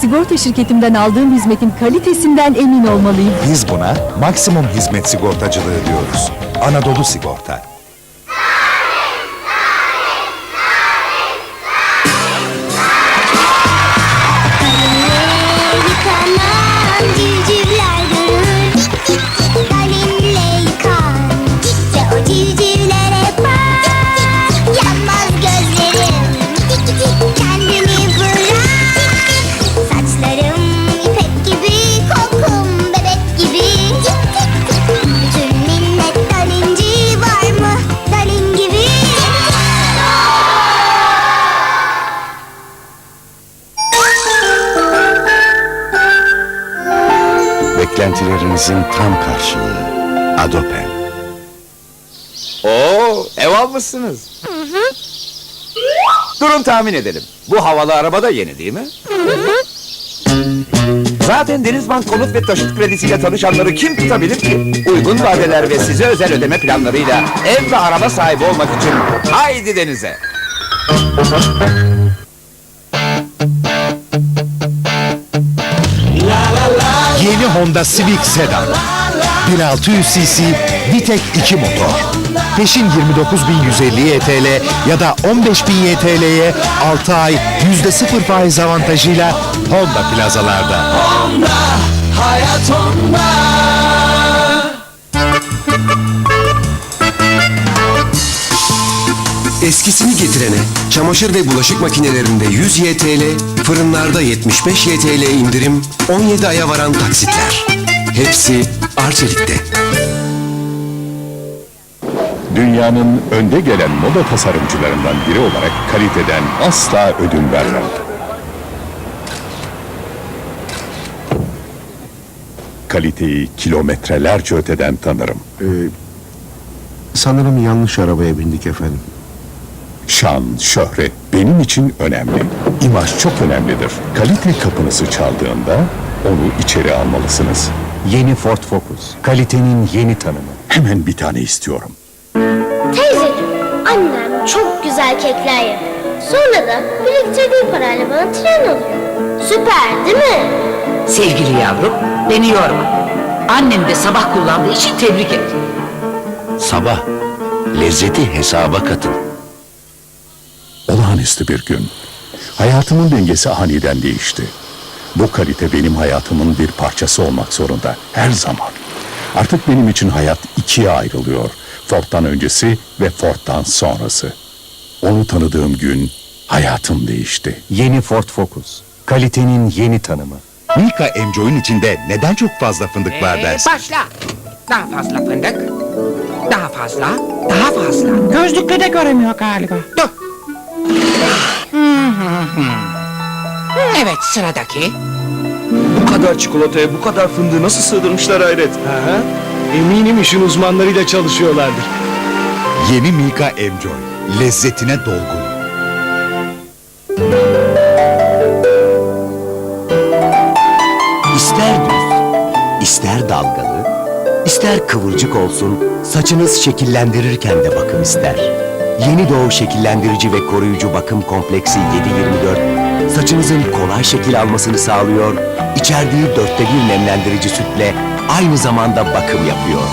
Sigorta şirketimden aldığım hizmetin kalitesinden emin olmalıyım. Biz buna maksimum hizmet sigortacılığı diyoruz. Anadolu Sigorta. Beklentilerinizin tam karşılığı. Adopen. Oo, ev almışsınız. Durun tahmin edelim. Bu havalı araba da yeni değil mi? Zaten Denizbank konut ve taşıt kredisiyle tanışanları kim tutabilir ki? Uygun vadeler ve size özel ödeme planlarıyla ev ve araba sahibi olmak için haydi denize. Yeni Honda Civic Sedan. 1600 cc Vitek 2 motor. Peşin 29.150 YTL ya da 15.000 YTL'ye 6 ay %0 faiz avantajıyla Honda plazalarda. Eskisini getirene, çamaşır ve bulaşık makinelerinde 100 YTL, fırınlarda 75 YTL indirim, 17 aya varan taksitler. Hepsi Arçelik'te. Dünyanın önde gelen moda tasarımcılarından biri olarak kaliteden asla ödün vermem. Kaliteyi kilometrelerce öteden tanırım. Sanırım yanlış arabaya bindik efendim. Şan, şöhret benim için önemli. İmaj çok önemlidir. Kalite kapınızı çaldığında onu içeri almalısınız. Yeni Ford Focus. Kalitenin yeni tanımı. Hemen bir tane istiyorum. Teyzeciğim, annem çok güzel kekler yapıyor. Sonra da biriktirdiği parayla bana tren alıyor. Süper değil mi? Sevgili yavrum, beni yorma. Annem de sabah kullandığı için tebrik et. Sabah. Lezzeti hesaba katın. Olağanüstü bir gün. Hayatımın dengesi aniden değişti. Bu kalite benim hayatımın bir parçası olmak zorunda. Her zaman. Artık benim için hayat ikiye ayrılıyor. Ford'dan öncesi ve Ford'dan sonrası. Onu tanıdığım gün hayatım değişti. Yeni Ford Focus. Kalitenin yeni tanımı. Milka Enjoy'un içinde neden çok fazla fındık var Ee, dersin? başla. Daha fazla fındık. Daha fazla, daha fazla. Gözlükle de göremiyor galiba. Dur. Evet, sıradaki. Bu kadar çikolataya bu kadar fındığı nasıl sığdırmışlar hayret? Eminim işin uzmanlarıyla çalışıyorlardır. Yeni Milka Enjoy. Lezzetine dolgun. İster düz, ister dalgalı, ister kıvırcık olsun, saçınız şekillendirirken de bakım ister. Yeni Doğu Şekillendirici ve Koruyucu Bakım Kompleksi 724, saçınızın kolay şekil almasını sağlıyor, içerdiği dörtte bir nemlendirici sütle aynı zamanda bakım yapıyor.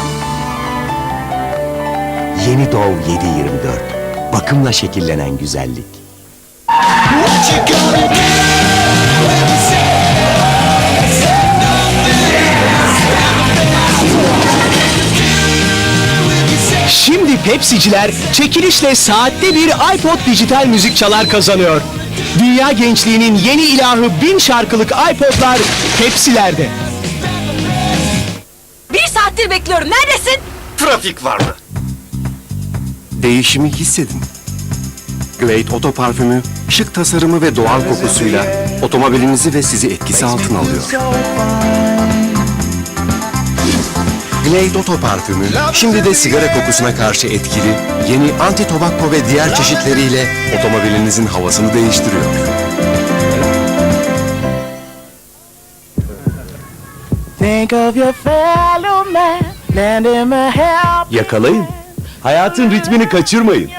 Yeni Doğu 724, bakımla şekillenen güzellik. Şimdi Pepsiciler çekilişle saatte bir iPod dijital müzik çalar kazanıyor. Dünya gençliğinin yeni ilahı bin şarkılık iPod'lar Pepsi'lerde. Bir saattir bekliyorum. Neredesin? Trafik vardı. Değişimi hissedin. Glade Oto Parfümü, şık tasarımı ve doğal kokusuyla otomobilinizi ve sizi etkisi altına alıyor. Glade Oto Parfümü, şimdi de sigara kokusuna karşı etkili, yeni anti tobacco ve diğer çeşitleriyle otomobilinizin havasını değiştiriyor. Yakalayın. Hayatın ritmini kaçırmayın.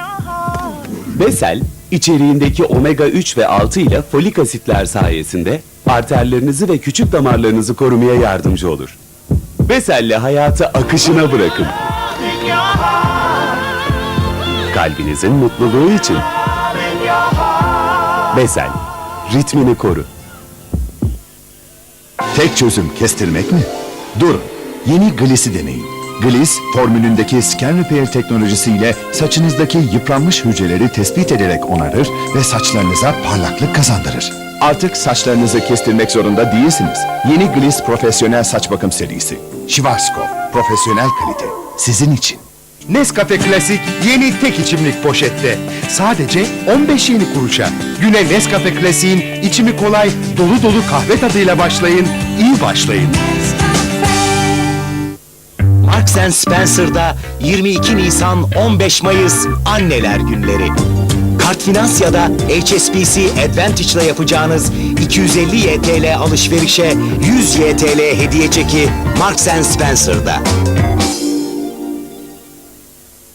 Besel, içeriğindeki omega 3 ve 6 ile folik asitler sayesinde arterlerinizi ve küçük damarlarınızı korumaya yardımcı olur. Besel'le hayatı akışına bırakın. Kalbinizin mutluluğu için. Besel, ritmini koru. Tek çözüm kestirmek mi? Durun. Yeni Gliss'i deneyin. Gliss, formülündeki scan repair teknolojisiyle saçınızdaki yıpranmış hücreleri tespit ederek onarır ve saçlarınıza parlaklık kazandırır. Artık saçlarınızı kestirmek zorunda değilsiniz. Yeni Gliss Profesyonel Saç Bakım serisi. Schwarzkopf, profesyonel kalite. Sizin için. Nescafe Klasik yeni tek içimlik poşette. Sadece 15 yeni kuruşa. Güne Nescafe Klasik'in içimi kolay, dolu dolu kahve tadıyla başlayın, iyi başlayın. Marks Spencer'da 22 Nisan 15 Mayıs Anneler Günleri. Kart Finansiya'da HSBC Advantage ile yapacağınız 250 YTL alışverişe 100 YTL hediye çeki Marks Spencer'da.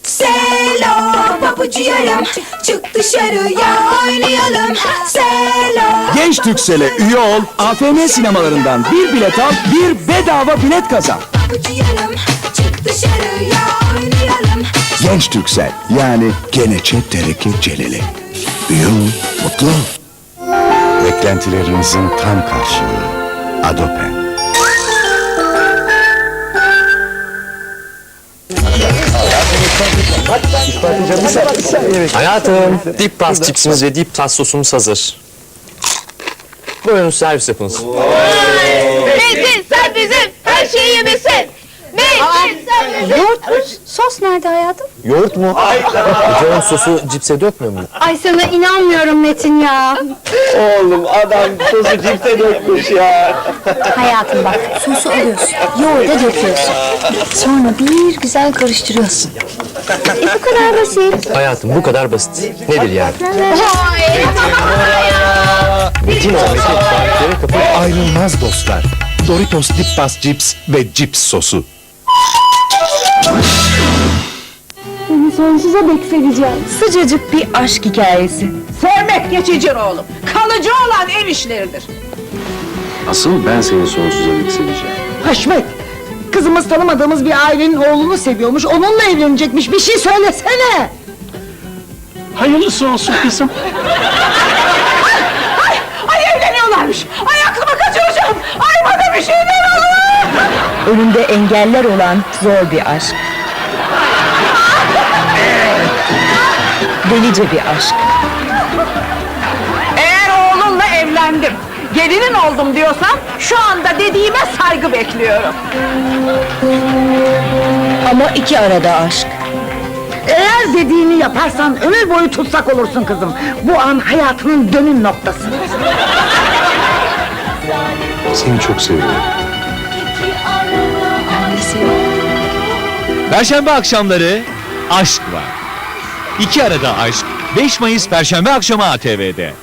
Selo pabucu yarım Çık dışarıya oynayalım. Selo Genç Türksel'e üye ol, AFM sinemalarından bir bilet al, bir bedava bilet kazan. pabucu yarım Çık dışarıya oynayalım Genç Türksel yani Geneçe Tereke Celeli. Ol, mutlu. Beklentilerinizin tam karşılığı. Adopen. Hayatım, dip pas cipsimiz ve dip tas sosumuz hazır. Buyurun servis yapınız. Metin sen bizim her şeyimizsin Yoğurt sos nerede hayatım? Yoğurt mu? Yoğun sosu cipse dökmüyor mu? Ay sana inanmıyorum Metin ya Oğlum adam sosu cipse dökmüş ya. Hayatım bak sosu alıyorsun yoğurda döküyorsun Sonra bir güzel karıştırıyorsun E bu kadar basit Hayatım bu kadar basit. Nedir yani? Metin o Metin. Tariflere kapı. Ayrılmaz dostlar. Doritos Dip Bas Cips ve Cips sosu. Seni sonsuza dek seveceğim. Sıcacık bir aşk hikayesi. Sevmek geçici oğlum. Kalıcı olan ev işleridir. Asıl ben seni sonsuza dek seveceğim. Haşmet, kızımız tanımadığımız bir ailenin oğlunu seviyormuş, onunla evlenecekmiş. Bir şey söylesene. Hayırlısı olsun kızım. Ay evleniyorlarmış. Ay aklıma kaçıracağım. Ay bana bir şeyler olur. Önünde engeller olan zor bir aşk. Delice bir aşk. Eğer oğlunla evlendim, gelinin oldum diyorsan şu anda dediğime saygı bekliyorum. Ama iki arada aşk. Eğer dediğini yaparsan ömür boyu tutsak olursun kızım. Bu an hayatının dönüm noktası. Seni çok seviyorum. Perşembe akşamları aşk var. İki arada aşk 5 Mayıs Perşembe akşamı ATV'de.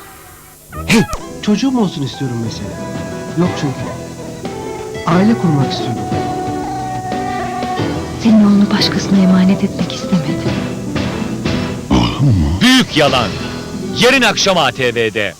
Çocuğum olsun istiyorum mesela. Yok çünkü. Aile kurmak istiyorum. Senin oğlunu başkasına emanet etmek istemedim. Büyük yalan. Yarın akşam ATV'de.